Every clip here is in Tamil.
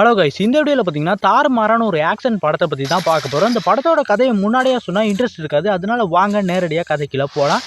ஹலோ கைஸ் இந்த வீடியோவில் பார்த்தீங்கன்னா தாறுமாறான ஒரு ஆக்ஷன் படத்தை பற்றி தான் பார்க்க போகிறோம் இந்த படத்தோட கதையை முன்னாடியே சொன்னால் இன்ட்ரெஸ்ட் இருக்காது. அதனால வாங்க நேரடியாக கதைக்குள்ளே போகலாம்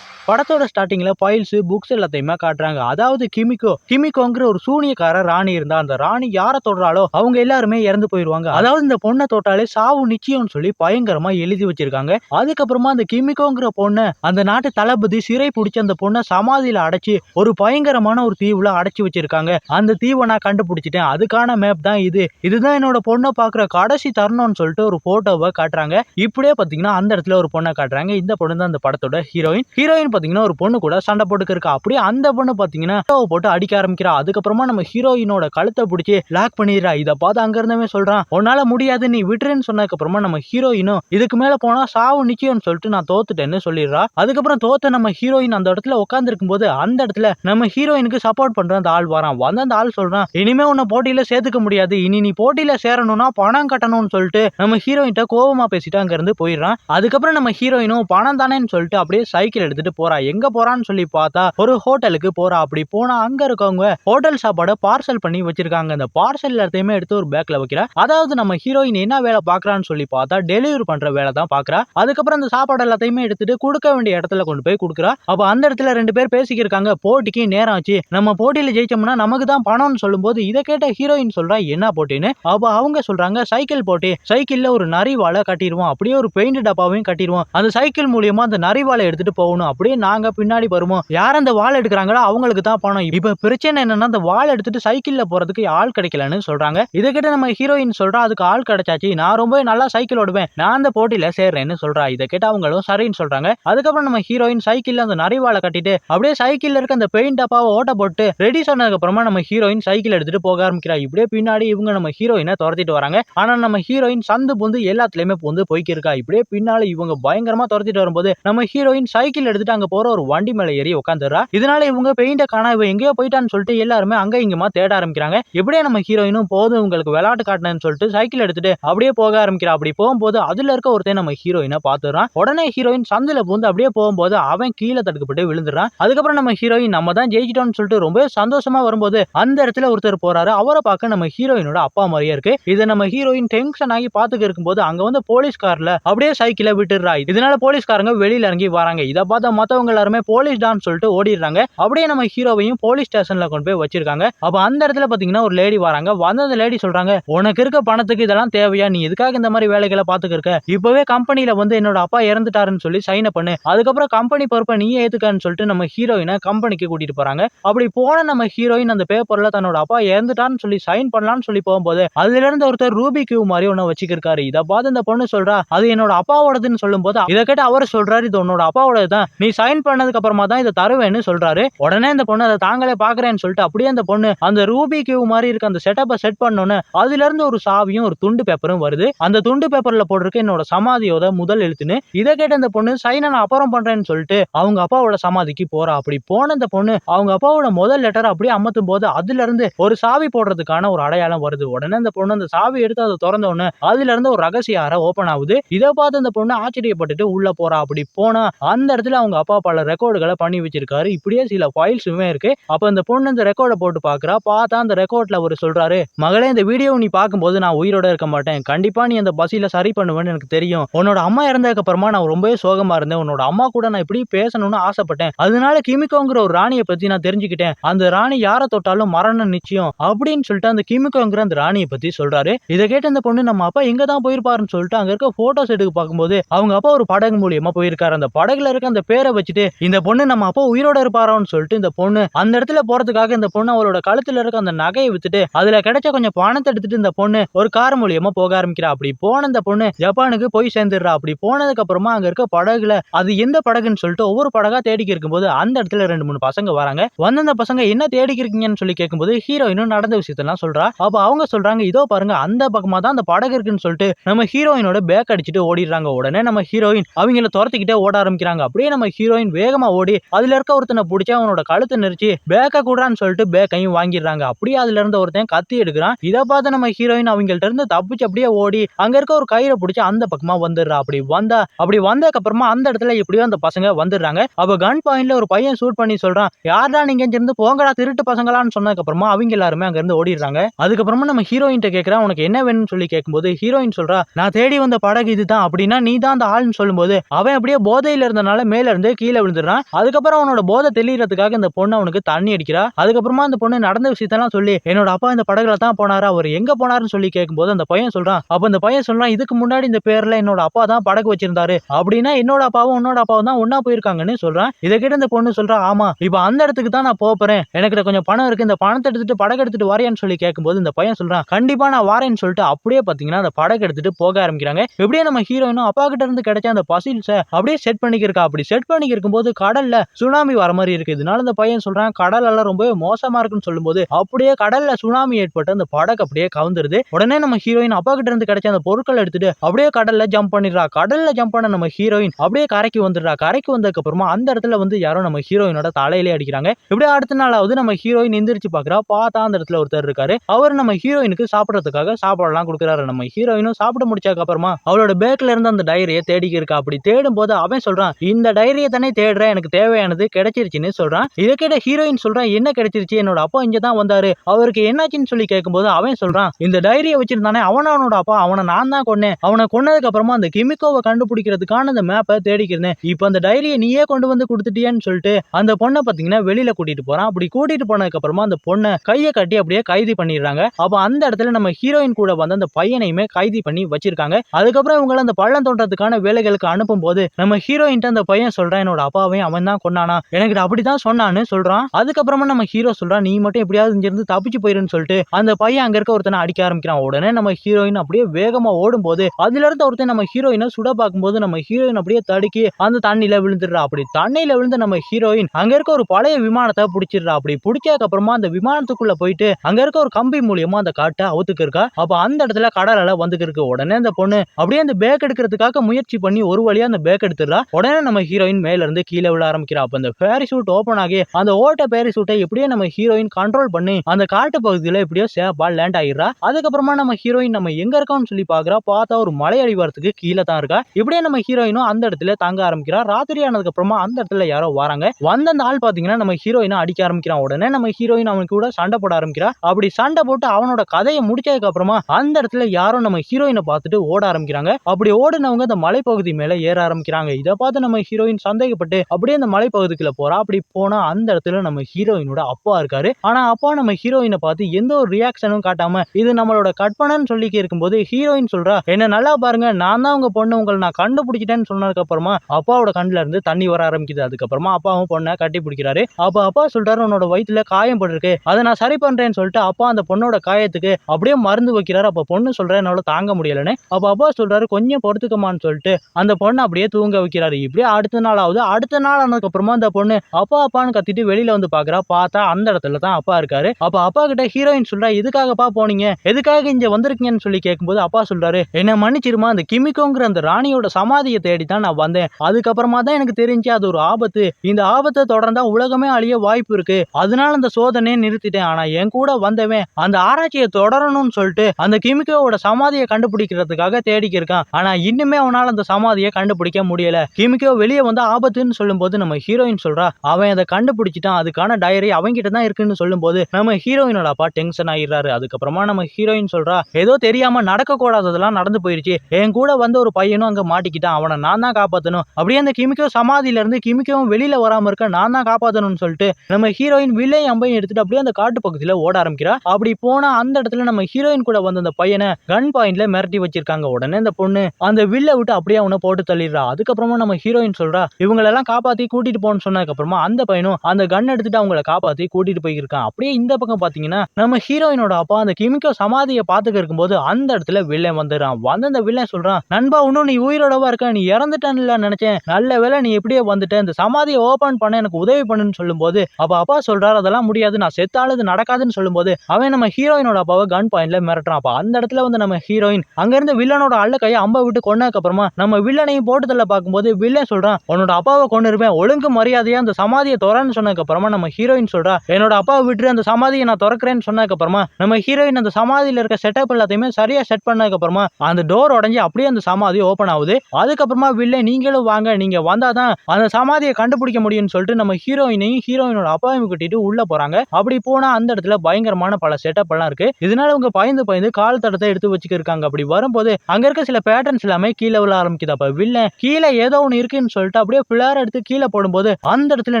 படத்தோட ஸ்டார்டிங்கில் ஃபைல்ஸு புக்ஸ் எல்லாத்தையுமே காட்டுறாங்க. அதாவது கிமிக்கோ கிமிக்கோங்கிற ஒரு சூனியக்கார ராணி இருந்தா அந்த ராணி யாரை தொடுறாலோ அவங்க எல்லாருமே இறந்து போயிடுவாங்க. அதாவது இந்த பொண்ணை தொட்டாலே சாவு நிச்சயம்னு சொல்லி பயங்கரமா எழுதி வச்சிருக்காங்க. அதுக்கப்புறமா அந்த கிமிக்கோங்கிற பொண்ணை அந்த நாட்டு தளபதி சிறை பிடிச்சி அந்த பொண்ணை சமாதியில அடைச்சு ஒரு பயங்கரமான ஒரு தீவுல அடைச்சி வச்சிருக்காங்க. அந்த தீவை நான் கண்டுபிடிச்சிட்டேன். அதுக்கான மேப் தான் இது. இதுதான் என்னோட பொண்ணை பார்க்குற கடைசி தருணம்னு சொல்லிட்டு ஒரு போட்டோவை காட்டுறாங்க. இப்படியே பார்த்தீங்கன்னா அந்த இடத்துல ஒரு பொண்ணை காட்டுறாங்க. இந்த பொண்ணு தான் அந்த படத்தோட ஹீரோயின் ஹீரோயின் பார்த்தீங்கன்னா ஒரு பொண்ணு கூட சண்டை போட்டுக்க இருக்கா அப்படியே அந்த பொண்ணு பார்த்தீங்கன்னா photo-வை போட்டு அடிக்க ஆரம்பிக்கிறா. அதுக்கப்புறமா நம்ம ஹீரோயினோட கழுத்தை பிடிச்சி லாக் பண்ணிடுறா. இதை பார்த்து அங்க சொல்கிறான் சொல்றான் உன்னால முடியாது நீ விட்டுருன்னு சொன்னதுக்கு அப்புறமா நம்ம ஹீரோயினும் இதுக்கு மேல போனா சாவு நிற்கும்னு சொல்லிட்டு நான் தோத்துட்டேன்னு சொல்லிடுறா. அதுக்கப்புறம் தோத்த நம்ம ஹீரோயின் அந்த இடத்துல உட்காந்துருக்கும் போது அந்த இடத்துல நம்ம ஹீரோயினுக்கு சப்போர்ட் பண்ற அந்த ஆள் வரான். வந்து அந்த ஆள் சொல்றான் இனிமே உன்னை போட்டியில சேர்த்துக்க முடியாது. இனி நீ போட்டியில சேரணும்னா பணம் கட்டணும்னு சொல்லிட்டு நம்ம ஹீரோயின்ட்ட கோவமா பேசிட்டு அங்க இருந்து போயிடுறான். அதுக்கப்புறம் நம்ம ஹீரோயினும் பணம் தானேன்னு சொல்லிட்டு அப்படியே சைக்கிள் எடுத்துட்டு போறா எங்க போறான்னு சொல்லி பார்த்தா ஒரு ஹோட்டலுக்கு போறா. அப்படி போனா அங்க இருக்கவங்க ஹோட்டல் சாப்பாடை பார்சல் பண்ணி வச்சிருக்காங்க. அந்த பார்சல் எல்லாத்தையுமே எடுத்து ஒரு பேக்ல வைக்கிறா. அதாவது நம்ம ஹீரோயின் என்ன வேலை பாக்குறான்னு சொல்லி பார்த்தா டெலிவரி பண்ற வேலை தான் பாக்குறா அதுக்கப்புறம் அந்த சாப்பாடு எல்லாத்தையுமே எடுத்துட்டு கொடுக்க வேண்டிய இடத்துல கொண்டு போய் கொடுக்குறா. அப்ப அந்த இடத்துல ரெண்டு பேர் பேசிக்கிருக்காங்க. போட்டிக்கு நேரம் ஆச்சு. நம்ம போட்டியில ஜெயிச்சோம்னா நமக்கு தான் பணம்னு சொல்லும்போது இதை கேட்ட ஹீரோயின் சொல்றா என்ன போட்டின்னு? அப்ப அவங்க சொல்றாங்க சைக்கிள் போட்டி. சைக்கிள்ல ஒரு நரிவாலை கட்டிடுவோம். அப்படியே ஒரு பெயிண்ட் டப்பாவையும் கட்டிடுவோம். அந்த சைக்கிள் மூலியமா அந்த நரிவாலை எடுத்துட்டு போகணும். அப்படியே நாங்க பின்னாடி வருவோம் யார் அந்த வாள் எடுக்கிறாங்களோ அவங்களுக்கு தான் பணம். இப்ப பிரச்சனை என்னன்னா அந்த வாள் எடுத்துட்டு சைக்கிள்ல போறதுக்கு ஆள் கிடைக்கலன்னு சொல்றாங்க. இதுகிட்ட நம்ம ஹீரோயின் சொல்றா அதுக்கு ஆள் கிடைச்சாச்சு. நான் ரொம்ப நல்லா சைக்கிள் ஓடுவேன். நான் அந்த போட்டியில சேர்றேன்னு சொல்றா. இதை கேட்ட அவங்களும் சரின்னு சொல்றாங்க. அதுக்கப்புறம் நம்ம ஹீரோயின் சைக்கிள்ல அந்த நரிவாளை கட்டிட்டு அப்படியே சைக்கிள்ல இருக்க அந்த பெயிண்ட் டப்பாவை ஓட்ட போட்டு ரெடி சொன்னதுக்கு அப்புறமா நம்ம ஹீரோயின் சைக்கிள் எடுத்துட்டு போக ஆரம்பிக்கிறா. இப்படியே பின்னாடி இவங்க நம்ம ஹீரோயினை துரத்திட்டு வராங்க. ஆனா நம்ம ஹீரோயின் சந்து பொந்து எல்லாத்துலயுமே பொந்து போய்க்கிருக்கா. இப்படியே பின்னால இவங்க பயங்கரமா துரத்திட்டு வரும்போது நம்ம ஹீரோயின் சைக்கிள் எடுத்துட்டு அங்க போற ஒரு வண்டி மேல ஏறி உட்காந்துடுறா இதனால இவங்க பெயிண்ட காணா இவ எங்கேயோ போயிட்டான்னு சொல்லிட்டு எல்லாருமே அங்க இங்கமா தேட ஆரம்பிக்கிறாங்க. எப்படியே நம்ம ஹீரோயினும் போதும் உங்களுக்கு விளையாட்டு காட்டினேன்னு சொல்லிட்டு சைக்கிள் எடுத்துட்டு அப்படியே போக ஆரம்பிக்கிறா. அப்படி போகும்போது அதுல இருக்க ஒருத்தன் நம்ம ஹீரோயினை பாத்துறான் உடனே ஹீரோயின் சந்தில பூந்து அப்படியே போகும்போது அவன் கீழே தடுக்கப்பட்டு விழுந்துறான் அதுக்கப்புறம் நம்ம ஹீரோயின் நம்ம தான் ஜெயிச்சிட்டோம்னு சொல்லிட்டு ரொம்ப சந்தோஷமா வரும்போது அந்த இடத்துல ஒருத்தர் போறாரு. அவரை பார்க்க நம்ம ஹீரோயினோட அப்பா மாதிரியே இருக்கு. இதை நம்ம ஹீரோயின் டென்ஷன் ஆகி பாத்துக்க இருக்கும்போது அங்க வந்து போலீஸ்கார்ல அப்படியே சைக்கிளை விட்டுடுறா. இதனால போலீஸ்காரங்க வெளியில இறங்கி வராங்க. இதை பார்த்தா மற்றவங்க எல்லாருமே போலீஸ் டான் சொல்லிட்டு ஓடிடுறாங்க. அப்படியே நம்ம ஹீரோவையும் போலீஸ் ஸ்டேஷன்ல கொண்டு போய் வச்சிருக்காங்க. அப்போ அந்த இடத்துல பாத்தீங்கன்னா ஒரு லேடி வராங்க. வந்த அந்த லேடி சொல்றாங்க உனக்கு இருக்க பணத்துக்கு இதெல்லாம் தேவையா? நீ எதுக்காக இந்த மாதிரி வேலைகளை பாத்துக்க இப்பவே கம்பெனில வந்து என்னோட அப்பா இறந்துட்டாருன்னு சொல்லி சைன் பண்ணு. அதுக்கப்புறம் கம்பெனி பொறுப்பை நீயே ஏத்துக்கான்னு சொல்லிட்டு நம்ம ஹீரோயினை கம்பெனிக்கு கூட்டிட்டு போறாங்க. அப்படி போன நம்ம ஹீரோயின் அந்த பேப்பர்ல தன்னோட அப்பா இறந்துட்டான்னு சொல்லி சைன் பண்ணலாம்னு சொல்லி போகும்போது அதுல இருந்து ஒருத்தர் ரூபி கியூ மாதிரி ஒன்னு வச்சுக்கிருக்காரு. இதை பார்த்து இந்த பொண்ணு சொல்றா அது என்னோட அப்பாவோடதுன்னு சொல்லும்போது இதை கேட்டு அவர் சொல்றாரு இது உன்னோட அப்பாவோடது தான் நீ சைன் பண்ணதுக்கு அப்புறமா தான் இதை தருவேன்னு சொல்றாரு. உடனே இந்த பொண்ணு அதை தாங்களே பாக்குறேன்னு சொல்லிட்டு அப்படியே அந்த பொண்ணு அந்த ரூபி கியூ மாதிரி இருக்க அந்த செட்டப்பை செட் பண்ணோன்னு அதுல இருந்து ஒரு சாவியும் ஒரு துண்டு பேப்பரும் வருது. அந்த துண்டு பேப்பர்ல போட்டிருக்க என்னோட சமாதியோட முதல் எழுத்துன்னு இதை கேட்ட அந்த பொண்ணு சைனை நான் அப்புறம் பண்றேன்னு சொல்லிட்டு அவங்க அப்பாவோட சமாதிக்கு போறா. அப்படி போன அந்த பொண்ணு அவங்க அப்பாவோட முதல் லெட்டர் அப்படியே அமத்தும் போது அதுல இருந்து ஒரு சாவி போடுறதுக்கான ஒரு அடையாளம் வருது. உடனே அந்த பொண்ணு அந்த சாவி எடுத்து அதை திறந்த உடனே அதுல இருந்து ஒரு ரகசிய அறை ஓபன் ஆகுது. இதை பார்த்து அந்த பொண்ணு ஆச்சரியப்பட்டுட்டு உள்ள போறா. அப்படி போனா அந்த இடத்துல அவங்க அப்பா பல ரெக்கார்டுகளை பண்ணி வச்சிருக்காரு. இப்படியே சில ஃபைல்ஸுமே இருக்கு. அப்போ அந்த பொண்ணு அந்த ரெக்கார்டை போட்டு பார்க்குறா பார்த்தா அந்த ரெக்கார்ட்ல அவர் சொல்றாரு மகளே இந்த வீடியோ நீ பார்க்கும்போது நான் உயிரோட இருக்க மாட்டேன். கண்டிப்பா நீ அந்த பஸ்ஸில் சரி பண்ணுவேன்னு எனக்கு தெரியும். உன்னோட அம்மா இறந்ததுக்கப்புறமா நான் ரொம்பவே சோகமா இருந்தேன். உன்னோட அம்மா கூட நான் இப்படி பேசணும்னு ஆசைப்பட்டேன். அதனால கிமிக்கோங்கிற ஒரு ராணியை பத்தி நான் தெரிஞ்சுக்கிட்டேன். அந்த ராணி யாரை தொட்டாலும் மரணம் நிச்சயம். அப்படின்னு சொல்லிட்டு அந்த கிமிக்கோங்கிற அந்த ராணியை பத்தி சொல்றாரு. இதை கேட்டு அந்த பொண்ணு நம்ம அப்பா எங்கே தான் போயிருப்பாருன்னு சொல்லிட்டு அங்க இருக்க ஃபோட்டோஸ் எடுக்க பார்க்கும்போது அவங்க அப்பா ஒரு படகு மூலியமா போயிருக்காரு. அந்த படகுல இருக்க அந்த பேரை வச்சுட்டு இந்த பொண்ணு நம்ம அப்பா உயிரோட இருப்பாரோன்னு சொல்லிட்டு இந்த பொண்ணு அந்த இடத்துல போறதுக்காக இந்த பொண்ணு அவளோட கழுத்துல இருக்க அந்த நகையை வித்துட்டு அதுல கிடைச்ச கொஞ்சம் பணத்தை எடுத்துட்டு இந்த பொண்ணு ஒரு கார் மூலியமா போக ஆரம்பிக்கிறா. அப்படி போன இந்த பொண்ணு ஜப்பானுக்கு போய் சேர்ந்துடுறா. அப்படி போனதுக்கு அப்புறமா அங்க இருக்க படகுல அது எந்த படகுன்னு சொல்லிட்டு ஒவ்வொரு படகா தேடிக்கி இருக்கும்போது அந்த இடத்துல ரெண்டு மூணு பசங்க வராங்க. வந்த அந்த பசங்க என்ன தேடிக்கி இருக்கீங்கன்னு சொல்லி கேட்கும்போது ஹீரோயினும் நடந்த விஷயத்தெல்லாம் சொல்றா. அப்ப அவங்க சொல்றாங்க இதோ பாருங்க அந்த பக்கமா தான் அந்த படகு இருக்குன்னு சொல்லிட்டு நம்ம ஹீரோயினோட பேக் அடிச்சுட்டு ஓடிடுறாங்க. உடனே நம்ம ஹீரோயின் அவங்கள துரத்துக்கிட்டே ஓட ஆரம்பிக்கிறாங்க. அப்படியே நம்ம ஹீரோயின் வேகமா ஓடி அதுல இருக்க ஒருத்தனை பிடிச்சி அவனோட கழுத்தை நெரிச்சு பேக்க கூடான்னு சொல்லிட்டு பேக்கையும் வாங்கிடுறாங்க. அப்படியே அதுல இருந்த ஒருத்தன் கத்தி எடுக்கிறான். இதை பார்த்து நம்ம ஹீரோயின் அவங்கள்ட்ட இருந்து தப்பிச்சு அப்படியே ஓடி அங்க இருக்க ஒரு கயிறை பிடிச்சி அந்த பக்கமா வந்துடுறா. அப்படி வந்தா அப்படி வந்ததுக்கு அப்புறமா அந்த இடத்துல எப்படியோ அந்த பசங்க வந்துடுறாங்க. அப்ப கன் பாயிண்ட்ல ஒரு பையன் ஷூட் பண்ணி சொல்றான் யாரா நீங்க இருந்து போங்கடா திருட்டு பசங்களான்னு சொன்னதுக்கு அப்புறமா அவங்க எல்லாருமே அங்க இருந்து ஓடிடுறாங்க. அதுக்கப்புறமா நம்ம ஹீரோயின் கேக்குறா உனக்கு என்ன வேணும்னு சொல்லி கேட்கும்போது ஹீரோயின் சொல்றா நான் தேடி வந்த படகு இதுதான் அப்படின்னா நீ தான் அந்த ஆள்னு சொல்லும்போது அவன் அப்படியே போதையில இருந்தனால மேல இருந்து கீழே விழுந்துடுறான். அதுக்கப்புறம் அவனோட போதை தெளிகிறதுக்காக இந்த பொண்ணு அவனுக்கு தண்ணி அடிக்கிறா. அதுக்கப்புறமா அந்த பொண்ணு நடந்த விஷயத்தெல்லாம் சொல்லி என்னோட அப்பா இந்த படகுல தான் போனாரா? அவர் எங்க போனாருன்னு சொல்லி கேட்கும்போது அந்த பையன் சொல்றான் அப்ப அந்த பையன் சொல்றான் இதுக்கு முன்னாடி இந்த பேர்ல என்னோட அப்பா தான் படகு வச்சிருந்தாரு. அப்படின்னா என்னோட அப்பாவும் உன்னோட அப்பாவும் தான் ஒன்னா போயிருக்காங்கன்னு சொல்றான். இதை கேட்டு இந்த பொண்ணு சொல்றா ஆமா இப்ப அந்த இடத்துக்கு தான் நான் போறேன். எனக்கு கொஞ்சம் பணம் இருக்கு. இந்த பணத்தை எடுத்துட்டு படகு எடுத்துட்டு வரையான்னு சொல்லி கேட்கும்போது இந்த பையன் சொல்றான் கண்டிப்பா நான் வரேன்னு சொல்லிட்டு அப்படியே பாத்தீங்கன்னா அந்த படகு எடுத்துட்டு போக ஆரம்பிக்கிறாங்க. எப்படியே நம்ம ஹீரோயினும் அப்பா கிட்ட இருந்து கிடைச்ச அந்த பசில்ஸை அப்படியே செட் பண்ணிக்கிறா அப்படி செட் பண்ணி பண்ணிக்கிருக்கும் இருக்கும்போது கடல்ல சுனாமி வர மாதிரி இருக்கு. இதனால இந்த பையன் சொல்றான் கடல் எல்லாம் ரொம்பவே மோசமா இருக்குன்னு சொல்லும்போது அப்படியே கடல்ல சுனாமி ஏற்பட்டு அந்த படகு அப்படியே கவுந்துருது. உடனே நம்ம ஹீரோயின் அப்பா கிட்ட இருந்து கிடைச்ச அந்த பொருட்கள் எடுத்துட்டு அப்படியே கடல்ல ஜம்ப் பண்ணிடுறா. கடல்ல ஜம்ப் பண்ண நம்ம ஹீரோயின் அப்படியே கரைக்கு வந்துடுறா. கரைக்கு வந்ததுக்கு அப்புறமா அந்த இடத்துல வந்து யாரோ நம்ம ஹீரோயினோட தலையிலே அடிக்கிறாங்க. இப்படியே அடுத்த நாளாவது நம்ம ஹீரோயின் எந்திரிச்சு பாக்குறா. பார்த்தா அந்த இடத்துல ஒருத்தர் இருக்காரு. அவர் நம்ம ஹீரோயினுக்கு சாப்பிடறதுக்காக சாப்பாடெல்லாம் கொடுக்குறாரு. நம்ம ஹீரோயினும் சாப்பிட முடிச்சதுக்கு அப்புறமா அவளோட பேக்ல இருந்து அந்த டைரியை தேடிக்கி இருக்கா அப்படி தேடும் போது அவன் சொல்றான் இந்த டைரியை தானே தேடுறேன் எனக்கு தேவையானது கிடைச்சிருச்சுன்னு சொல்றான். இதை கேட்ட ஹீரோயின் சொல்றான் என்ன கிடைச்சிருச்சு? என்னோட அப்பா இங்க தான் வந்தாரு. அவருக்கு என்னாச்சுன்னு சொல்லி கேட்கும்போது அவன் சொல்றான் இந்த டைரியை வச்சிருந்தானே அவன் அவனோட அப்பா. அவனை நான் தான் கொன்னேன். அவனை கொன்னதுக்கு அப்புறமா அந்த கிமிக்கோவை கண்டுபிடிக்கிறதுக்கான அந்த மேப்பை தேடிக்கிறேன் இப்போ அந்த டைரியை நீயே கொண்டு வந்து கொடுத்துட்டியான்னு சொல்லிட்டு அந்த பொண்ணை பார்த்தீங்கன்னா வெளியில கூட்டிட்டு போறான். அப்படி கூட்டிட்டு போனதுக்கு அப்புறமா அந்த பொண்ணை கையை கட்டி அப்படியே கைது பண்ணிடுறாங்க. அப்போ அந்த இடத்துல நம்ம ஹீரோயின் கூட வந்து அந்த பையனையுமே கைது பண்ணி வச்சிருக்காங்க. அதுக்கப்புறம் இவங்களை அந்த பள்ளம் தோன்றதுக்கான வேலைகளுக்கு அனுப்பும் போது நம்ம ஹீரோயின்ட்ட அந்த பையன் சொல்றேன் என்னோட அப்பாவையும் அவன் தான் கொண்டானா எனக்கு அப்படிதான் சொன்னான்னு சொல்றான். அதுக்கப்புறமா நம்ம ஹீரோ சொல்றான் நீ மட்டும் எப்படியாவது இங்கிருந்து தப்பிச்சு போயிருன்னு சொல்லிட்டு அந்த பையன் அங்க இருக்க ஒருத்தனை அடிக்க ஆரம்பிக்கிறான். உடனே நம்ம ஹீரோயின் அப்படியே வேகமா ஓடும் போது அதுல இருந்து ஒருத்தன் நம்ம ஹீரோயினை சுட பார்க்கும்போது நம்ம ஹீரோயின் அப்படியே தடுக்கி அந்த தண்ணியில விழுந்துடுறா. அப்படி தண்ணியில விழுந்து நம்ம ஹீரோயின் அங்க இருக்க ஒரு பழைய விமானத்தை பிடிச்சிடுறா. அப்படி பிடிச்சதுக்கு அப்புறமா அந்த விமானத்துக்குள்ள போயிட்டு அங்க இருக்க ஒரு கம்பி மூலியமா அந்த காட்டை அவுத்துக்கு இருக்கா. அப்ப அந்த இடத்துல கடலால வந்துக்கு இருக்கு. உடனே அந்த பொண்ணு அப்படியே அந்த பேக் எடுக்கிறதுக்காக முயற்சி பண்ணி ஒரு வழியா அந்த பேக் எடுத்துடுறா. உடனே நம்ம ஹீரோயின் மேல மேலேருந்து கீழே விழ ஆரம்பிக்கிறா. அப்போ அந்த பேரிசூட் ஓப்பன் ஆகி அந்த ஓட்ட பேரிசூட்டை எப்படியே நம்ம ஹீரோயின் கண்ட்ரோல் பண்ணி அந்த காட்டு பகுதியில் எப்படியோ சேஃபா லேண்ட் ஆகிடுறா அதுக்கப்புறமா நம்ம ஹீரோயின் நம்ம எங்க இருக்கோம்னு சொல்லி பாக்குறா. பார்த்தா ஒரு மலை அடிவாரத்துக்கு கீழே தான் இருக்கா. இப்படியே நம்ம ஹீரோயினும் அந்த இடத்துல தங்க ஆரம்பிக்கிறா. ராத்திரி ஆனதுக்கு அப்புறமா அந்த இடத்துல யாரோ வராங்க. வந்த அந்த ஆள் பாத்தீங்கன்னா நம்ம ஹீரோயினை அடிக்க ஆரம்பிக்கிறான் உடனே நம்ம ஹீரோயின் அவனுக்கு கூட சண்டை போட ஆரம்பிக்கிறா. அப்படி சண்டை போட்டு அவனோட கதையை முடிச்சதுக்கு அப்புறமா அந்த இடத்துல யாரோ நம்ம ஹீரோயினை பார்த்துட்டு ஓட ஆரம்பிக்கிறாங்க. அப்படி ஓடினவங்க அந்த மலைப்பகுதி மேல ஏற ஆரம்பிக்கிறாங்க. இதை பார்த்து நம்ம ஹீரோயின் சந்தேகப்பட்டு அப்படியே அந்த மலைப்பகுதிக்குள்ள போறா. அப்படி போனா அந்த இடத்துல நம்ம ஹீரோயினோட அப்பா இருக்காரு. ஆனா அப்பா நம்ம ஹீரோயினை பார்த்து எந்த ஒரு ரியாக்ஷனும் காட்டாம இது நம்மளோட கற்பனைன்னு சொல்லி இருக்கும்போது ஹீரோயின் சொல்றா என்ன நல்லா பாருங்க. நான் தான் உங்க பொண்ணு. உங்களை நான் கண்டுபிடிச்சிட்டேன்னு சொன்னதுக்கு அப்புறமா அப்பாவோட கண்ணுல இருந்து தண்ணி வர ஆரம்பிக்குது. அதுக்கப்புறமா அப்பாவும் பொண்ணை கட்டி பிடிக்கிறாரு. அப்ப அப்பா சொல்றாரு உன்னோட வயிற்றுல காயம் பட்டிருக்கு. அதை நான் சரி பண்றேன்னு சொல்லிட்டு அப்பா அந்த பொண்ணோட காயத்துக்கு அப்படியே மருந்து வைக்கிறாரு. அப்ப பொண்ணு சொல்றா என்னால தாங்க முடியலன்னு. அப்ப அப்பா சொல்றாரு கொஞ்சம் பொறுத்துக்கமான்னு சொல்லிட்டு அந்த பொண்ணை அப்படியே தூங்க வைக்கிறாரு. இப்படியே அடுத்த நாள் ஆகுது அடுத்த நாள் ஆனதுக்கு அப்புறமா அந்த பொண்ணு அப்பா அப்பான்னு கத்திட்டு வெளியில வந்து பாக்குறா. பார்த்தா அந்த இடத்துல தான் அப்பா இருக்காரு. அப்ப அப்பா கிட்ட ஹீரோயின் சொல்றா எதுக்காகப்பா போனீங்க? எதுக்காக இங்க வந்திருக்கீங்கன்னு சொல்லி கேட்கும்போது அப்பா சொல்றாரு என்ன மன்னிச்சிருமா அந்த கிமிக்கோங்கிற அந்த ராணியோட சமாதியை தேடி தான் நான் வந்தேன். அதுக்கப்புறமா தான் எனக்கு தெரிஞ்சு அது ஒரு ஆபத்து. இந்த ஆபத்தை தொடர்ந்தா உலகமே அழிய வாய்ப்பு இருக்கு. அதனால அந்த சோதனையை நிறுத்திட்டேன். ஆனா என் கூட வந்தவன் அந்த ஆராய்ச்சியை தொடரணும்னு சொல்லிட்டு அந்த கிமிக்கோவோட சமாதியை கண்டுபிடிக்கிறதுக்காக தேடிக்கிருக்கான். ஆனா இன்னுமே அவனால அந்த சமாதியை கண்டுபிடிக்க முடியல. கிமிக்கோ வெளியே வந்து ஆபத்துன்னு சொல்லும்போது நம்ம ஹீரோயின் சொல்றா அவன் அதை கண்டுபிடிச்சிட்டான் அதுக்கான டயரி அவன்கிட்ட தான் இருக்குன்னு சொல்லும்போது நம்ம ஹீரோயினோட அப்பா டென்ஷன் ஆயிடுறாரு. அதுக்கப்புறமா நம்ம ஹீரோயின் சொல்றா ஏதோ தெரியாம நடக்க கூடாததெல்லாம் நடந்து போயிருச்சு. என் கூட வந்த ஒரு பையனும் அங்க மாட்டிக்கிட்டான். அவனை நான் தான் காப்பாத்தணும். அப்படியே அந்த கிமிக்கோ சமாதியில இருந்து கிமிக்கவும் வெளியில வராம இருக்க நான் தான் காப்பாத்தணும்னு சொல்லிட்டு நம்ம ஹீரோயின் வில்லையும் அம்பையும் எடுத்துட்டு அப்படியே அந்த காட்டு பகுதியில ஓட ஆரம்பிக்கிறா. அப்படி போனா அந்த இடத்துல நம்ம ஹீரோயின் கூட வந்த அந்த பையனை கன் பாயிண்ட்ல மிரட்டி வச்சிருக்காங்க. உடனே அந்த பொண்ணு அந்த வில்ல விட்டு அப்படியே அவனை போட்டு தள்ளிடுறா. அதுக்கப்புறமா நம்ம ஹீரோயின் சொல்றா இவங்களெல்லாம் காப்பாற்றி கூட்டிகிட்டு போகணும்னு சொன்னதுக்கப்புறமா அந்த பையனும் அந்த கன் எடுத்துட்டு அவங்கள காப்பாற்றி கூட்டிகிட்டு போயிருக்கான். அப்படியே இந்த பக்கம் பார்த்தீங்கன்னா நம்ம ஹீரோயினோட அப்பா அந்த கிமிக்கோ சமாதியை பார்த்துக்க இருக்கும்போது அந்த இடத்துல வில்லன் வந்துடுறான். வந்து அந்த வில்லன் சொல்கிறான் நண்பா இன்னும் நீ உயிரோடவா இருக்க? நீ இறந்துட்டேன்னு நினச்சேன். நல்ல வேலை நீ எப்படியே வந்துட்ட. இந்த சமாதியை ஓப்பன் பண்ண எனக்கு உதவி பண்ணுன்னு சொல்லும்போது அப்போ அப்பா சொல்கிறார் அதெல்லாம் முடியாது. நான் செத்தாலும் இது நடக்காதுன்னு சொல்லும்போது அவன் நம்ம ஹீரோயினோட அப்பாவை கன் பாயிண்ட்ல மிரட்டுறான். அப்ப அந்த இடத்துல வந்து நம்ம ஹீரோயின் அங்கேருந்து வில்லனோட அள்ள கையை அம்ப விட்டு கொண்டதுக்கப்புறமா நம்ம வில்லனையும் போட்டு பார்க்கும்போது வில்லன் சொல்கிறான் உன்னோட அப்பாவை கொண்டு இருப்பேன் ஒழுங்கு மரியாதையாக அந்த சமாதியை திறன்னு சொன்னதுக்கப்புறமா நம்ம ஹீரோயின் சொல்கிறா என்னோட அப்பாவை விட்டு அந்த சமாதியை நான் திறக்கிறேன்னு சொன்னதுக்கப்புறமா நம்ம ஹீரோயின் அந்த சமாதியில் இருக்க செட்டப் எல்லாத்தையுமே சரியாக செட் பண்ணதுக்கப்புறமா அந்த டோர் உடஞ்சி அப்படியே அந்த சமாதி ஓப்பன் ஆகுது. அதுக்கப்புறமா வில்லே நீங்களும் வாங்க நீங்கள் வந்தால் தான் அந்த சமாதியை கண்டுபிடிக்க முடியும்னு சொல்லிட்டு நம்ம ஹீரோயினையும் ஹீரோயினோட அப்பாவையும் கூட்டிட்டு உள்ளே போகிறாங்க அப்படி போனால் அந்த இடத்துல பயங்கரமான பல செட்டப் எல்லாம் இருக்குது இதனால அவங்க பயந்து பயந்து கால் தடத்தை எடுத்து வச்சுக்க இருக்காங்க அப்படி வரும்போது அங்க இருக்க சில பேட்டர்ன்ஸ் எல்லாமே கீழே விழ ஆரம்பிக்குது. அப்ப வில்ல கீழே ஏதோ ஒன்று இருக்குன்னு சொல்லிட்டு அப்படியே பிள்ளையார எடுத்து கீழே போடும்போது அந்த இடத்துல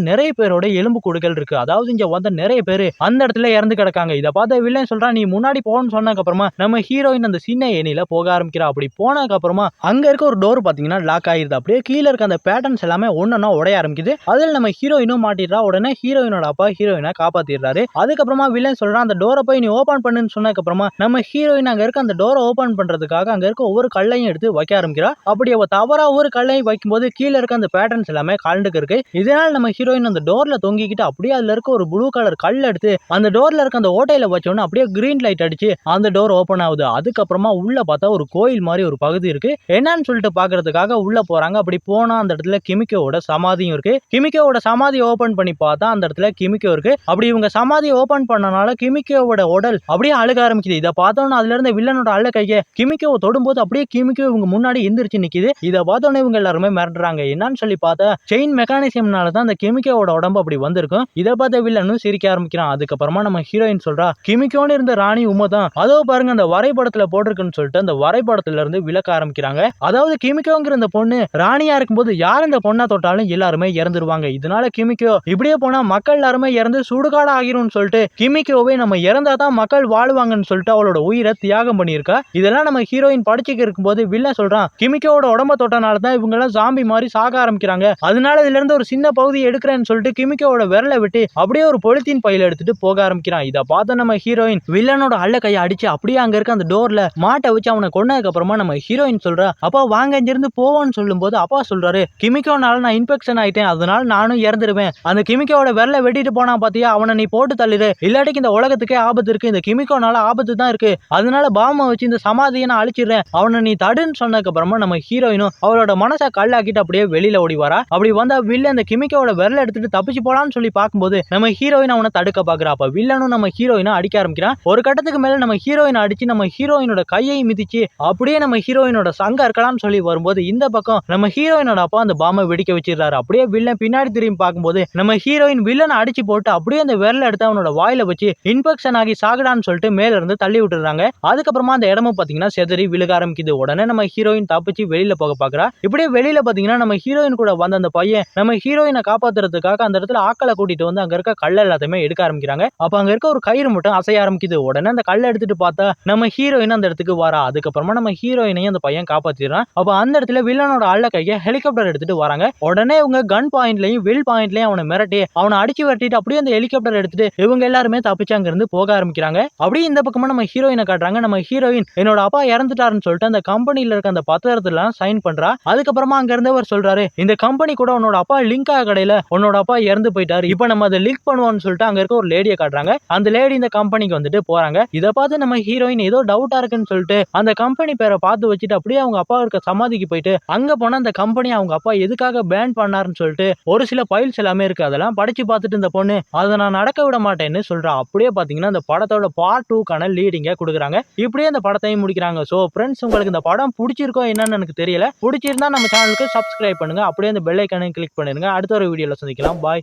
நிறைய பேரோட எலும்பு கூடுகள் இருக்கு. அதாவது இங்க வந்த நிறைய பேர் அந்த இடத்துல இறந்து கிடக்காங்க. இதை பார்த்த வில்லன் சொல்றான் நீ முன்னாடி போகணும்னு சொன்னதுக்கு அப்புறமா நம்ம ஹீரோயின் அந்த சின்ன ஏனியில போக ஆரம்பிக்கிறா. அப்படி போனதுக்கு அப்புறமா அங்க இருக்க ஒரு டோர் பாத்தீங்கன்னா லாக் ஆயிருது. அப்படியே கீழே இருக்க அந்த பேட்டர்ன்ஸ் எல்லாமே ஒன்னொன்னா உடைய ஆரம்பிக்குது. அதில் நம்ம ஹீரோயினும் மாட்டிடுறா. உடனே ஹீரோயினோட அப்பா ஹீரோயினை காப்பாத்திடுறாரு. அதுக்கப்புறமா வில்லன் சொல்றான் அந்த டோரை போய் நீ ஓபன் பண்ணுன்னு சொன்னதுக்கு அப்புறமா நம்ம ஹீரோயின் அங்க இருக்க அந்த டோரை ஓபன் பண்றதுக்காக அங்க இருக்க ஒவ்வொரு கல்லையும் எடுத்து வைக்க ஆரம்பிக்கிறா. அப்படி அவ தவறா ஒரு கல்லையும் வைக்கும்போது கீழே இருக்க அந்த பேட்டர்ன்ஸ் எல்லாமே கலண்டுக்கு இருக்கு. இதனால நம்ம ஹீரோயின் அந்த டோர்ல தொங்கிக்கிட்டு அப்படியே அதுல இருக்க ஒரு ப்ளூ கலர் கல் எடுத்து அந்த டோர்ல இருக்க அந்த ஓட்டையில வச்சோன்னு அப்படியே கிரீன் லைட் அடிச்சு அந்த டோர் ஓபன் ஆகுது. அதுக்கப்புறமா உள்ள பார்த்தா ஒரு கோயில் மாதிரி ஒரு பகுதி இருக்கு. என்னன்னு சொல்லிட்டு பாக்குறதுக்காக உள்ள போறாங்க. அப்படி போனா அந்த இடத்துல கிமிக்கோட சமாதியும் இருக்கு. கிமிக்கோட சமாதி ஓபன் பண்ணி பார்த்தா அந்த இடத்துல கிமிக்கோ இருக்கு. அப்படி இவங்க சமாதி ஓபன் பண்ணனால கிமிக்கோவோட உடல் அப்படியே அழுக ஆரம்பிக்குது. இதை பார்த்தோன்னா அதுல இருந்த வில்லனோட அள்ள கையை கிமிக்கோ தொடும்போது அப்படியே கிமிக்கோ இவங்க முன்னாடி எந்திரிச்சு நிக்குது. இதை பார்த்தோன்னே இவங்க எல்லாருமே மிரட்டுறாங்க என்னன்னு சொல்லி பார்த்தா செயின் மெக்கானிசம்னால தான் அந்த கிமிக்கோவோட உடம்பு அப்படி வந்திருக்கும். இதை பார்த்த வில்லனும் சிரிக்க ஆரம்பிக்கிறான். அதுக்கப்புறமா நம்ம ஹீரோயின் சொல்றா கிமிக்கோன்னு இருந்த ராணி உமை தான். அதோ பாருங்க அந்த வரைபடத்துல போட்டிருக்குன்னு சொல்லிட்டு அந்த வரைபடத்துல இருந்து விளக்க ஆரம்பிக்கிறாங்க. அதாவது கிமிக்கோங்கிற இந்த பொண்ணு ராணியா இருக்கும்போது யார் இந்த பொண்ணா தொட்டாலும் எல்லாருமே இறந்துருவாங்க. இதனால கிமிக்கோ இப்படியே போனா மக்கள் எல்லாருமே இறந்து சுடுகாடு ஆகிரும்னு சொல்லிட்டு கிமிக்கோவே நம்ம இறந்தா தான் மக்கள் வாழ்வாங்கன்னு சொல்லிட்டு அவளோட உயிரை தியாகம் பண்ணியிருக்கா. இதெல்லாம் நம்ம ஹீரோயின் படிச்சுக்கு இருக்கும்போது வில்லன் சொல்றான் கிமிக்கோட உடம்ப தொட்டனால தான் இவங்க எல்லாம் ஜாம்பி மாதிரி சாக ஆரம்பிக்கிறாங்க. அதனால இதுல இருந்து ஒரு சின்ன பகுதியை எடுக்கிறேன்னு சொல்லிட்டு கிமிக்கோவோட விரலை விட்டு அப்படியே ஒரு பொலித்தீன் பையில எடுத்துட்டு போக ஆரம்பிக்கிறான். இதை பார்த்த நம்ம ஹீரோயின் வில்லனோட அள்ள கையை அடிச்சு அப்படியே அங்க இருக்க அந்த டோர்ல மாட்டை வச்சு அவனை கொன்னதுக்கு அப்புறமா நம்ம ஹீரோயின் சொல்றா அப்பா வாங்க இங்கிருந்து போவோம்னு சொல்லும்போது அப்பா சொல்றாரு கிமிக்கோனால நான் இன்ஃபெக்ஷன் ஆயிட்டேன். அதனால நானும் இறந்துருவேன். அந்த கிமிக்கோட விரல வெட்டிட்டு போனா பாத்தியா அவனை நீ போட்டு தள்ளிடு இல்லாட்டிக்கு இந்த உலகத்துக்கே ஆபத்து இருக்கு. இந்த கிமிக்கோனால ஆபத்து தான் இருக்கு. அதனால பாமை வச்சு இந்த சமாதியை நான் அழிச்சிடுறேன். அவனை நீ தடுன்னு சொன்னதுக்கு அப்புறமா நம்ம ஹீரோயினும் அவளோட மனசை கல்லாக்கிட்டு அப்படியே வெளியில ஓடி ஓடி வரா அப்படி வந்தா வில்ல அந்த கிமிக்கோட விரல எடுத்துட்டு தப்பிச்சு போலான்னு சொல்லி பார்க்கும்போது நம்ம ஹீரோயின் அவனை தடுக்க பாக்குறா அப்ப வில்லனும் நம்ம ஹீரோயினை அடிக்க ஆரம்பிக்கிறான். ஒரு கட்டத்துக்கு மேல நம்ம ஹீரோயின் அடிச்சு நம்ம ஹீரோயினோட கையை மிதிச்சு அப்படியே நம்ம ஹீரோயினோட சங்க இருக்கலாம்னு சொல்லி வரும்போது இந்த பக்கம் நம்ம ஹீரோயினோட அப்பா அந்த பாம்பை வெடிக்க வச்சிடுறாரு. அப்படியே வில்லன் பின்னாடி திரும்பி பார்க்கும்போது நம்ம ஹீரோயின் வில்லனை அடிச்சு போட்டு அப்படியே அந்த விரல எடுத்து அவனோட வாயில வச்சு இன்ஃபெக்ஷன் ஆகி சாகுடான்னு சொல்லிட்டு மேல இருந்து தள்ளி விட்டுறாங்க அதுக்கப்புறமா அந்த இடமும் பாத்தீங்கன்னா செதறி விழுக ஆரம்பிக்குது. உடனே நம்ம ஹீரோயின் தப்பிச்சு வெளியில போக பாக்குறா இப்படியே வெளியில பாத்தீங்கன்னா நம்ம ஹீரோயின் கூட வந்த அந்த பையன் நம்ம ஹீரோயினை காப்பாத்துறதுக்காக அந்த இடத்துல ஆக்களை கூட்டிட்டு வந்து அங்க இருக்க கல் எல்லாத்தையுமே எடுக்க ஆரம்பிக்கிறாங்க. அப்ப அங்க இருக்க ஒரு கயிறு மட்டும் அசைய ஆரம்பிக்குது. உடனே அந்த கல்லை எடுத்துட்டு பார்த்தா நம்ம ஹீரோயின் அந்த இடத்துக்கு வரா. அதுக்கப்புறமா நம்ம ஹீரோயினையும் அந்த பையன் காப்பாத்திடுறான். அப்ப அந்த இடத்துல வில்லனோட அள்ள கையை ஹெலிகாப்டர் எடுத்துட்டு வராங்க. உடனே இவங்க கன் பாயிண்ட்லயும் வில் பாயிண்ட்லயும் அவனை மிரட்டி அவனை அடிச்சு விரட்டிட்டு அப்படியே அந்த ஹெலிகாப்டர் எடுத்துட்டு இவங்க எல்லாருமே தப்பிச்சு அங்க இருந்து போக ஆரம்பிக்கிறாங்க. அப்படியே இந்த பக்கமா நம்ம ஹீரோயினை காட்டுறாங்க. நம்ம ஹீரோயின் என்னோட அப்பா இறந்துட்டாருன்னு சொல்லிட்டு அந்த கம்பெனில இருக்க அந்த பத்திரத்துல சைன் பண்றா. அதுக்கப்புறமா அங்க இருந்தவர் சொல்றாரு இந்த கம்பெனி கூட உன்னோட அப்பா லிங்க் ஆக கடையில உன்னோட அப்பா இறந்து போயிட்டாரு. இப்போ நம்ம அதை லிங்க் பண்ணுவோம்னு சொல்லிட்டு அங்க இருக்க ஒரு லேடியை காட்டுறாங்க. அந்த லேடி இந்த கம்பெனிக்கு வந்துட்டு போறாங்க. இதை பார்த்து நம்ம ஹீரோயின் ஏதோ டவுட்டா இருக்குன்னு சொல்லிட்டு அந்த கம்பெனி பேரை பார்த்து வச்சுட்டு அப்படியே அவங்க அப்பா இருக்க சமாதிக்கு போயிட்டு அங்க போனா அந்த கம்பெனி அவங்க அப்பா எதுக்காக பேன் பண்ணாருன்னு சொல்லிட்டு ஒரு சில ஃபைல்ஸ் எல்லாமே இருக்கு. அதெல்லாம் படிச்சு பார்த்துட்டு இந்த பொண்ணு அதை நான் நடக்க விட மாட்டேன்னு சொல்கிறேன் அப்படியே பாத்தீங்கன்னா இந்த படத்தோட பார்ட் டூக்கான லீடிங்கை கொடுக்குறாங்க. இப்படியே இந்த படத்தையும் முடிக்கிறாங்க. ஸோ ஃப்ரெண்ட்ஸ் உங்களுக்கு இந்த படம் பிடிச்சிருக்கோ என்னன்னு எனக்கு தெரியல. பிடிச்சிருந்தா நம்ம சேனலுக்கு சப்ஸ்கிரைப் பண்ணுங்க. அப்படியே அந்த பெல் ஐக்கானையும் கிளிக் பண்ணிருங்க அடுத்த ஒரு வீடியோவில் சந்திக்கலாம். பாய்